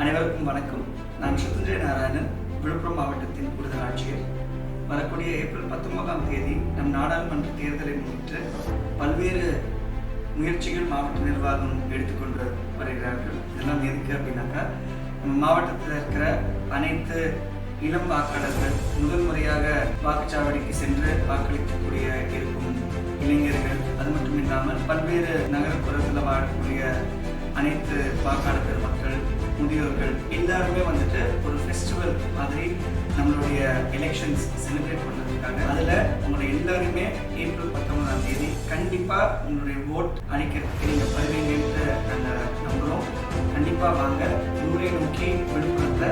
அனைவருக்கும் வணக்கம். நான் சுதந்திர நாராயணன் விழுப்புரம் மாவட்டத்தின் கூடுதல் ஆட்சியர். வரக்கூடிய ஏப்ரல் பத்தொன்பதாம் தேதி நம் நாடாளுமன்ற தேர்தலை முன்னிட்டு பல்வேறு முயற்சிகள் மாவட்ட நிர்வாகம் எடுத்துக்கொண்டு வருகிறார்கள். இதெல்லாம் எதுக்கு அப்படின்னாக்கா நம்ம மாவட்டத்தில் இருக்கிற அனைத்து இளம் வாக்காளர்கள் முதல் முறையாக வாக்குச்சாவடிக்கு சென்று வாக்களிக்கக்கூடிய இருக்கும் இளைஞர்கள். அது மட்டும் இல்லாமல் பல்வேறு நகர்ப்புறத்தில் வாழக்கூடிய அனைத்து வாக்காளர் பெருமக்கள் முதியோர்கள் எல்லாருமே வந்துட்டு ஒரு ஃபெஸ்டிவல் மாதிரி நம்மளுடைய எலெக்ஷன்ஸ் செலிப்ரேட் பண்ணுறதுக்காக அதில் உங்களை எல்லாருமே ஏப்ரல் பத்தொன்பதாம் தேதி கண்டிப்பாக உங்களுடைய ஓட் அளிக்கிறதுக்கு நீங்கள் வருவீங்கன்ட்டு நாங்கள் நம்புகிறோம் கண்டிப்பாக வாங்க. ஊரை நோக்கி விழுப்புரத்தை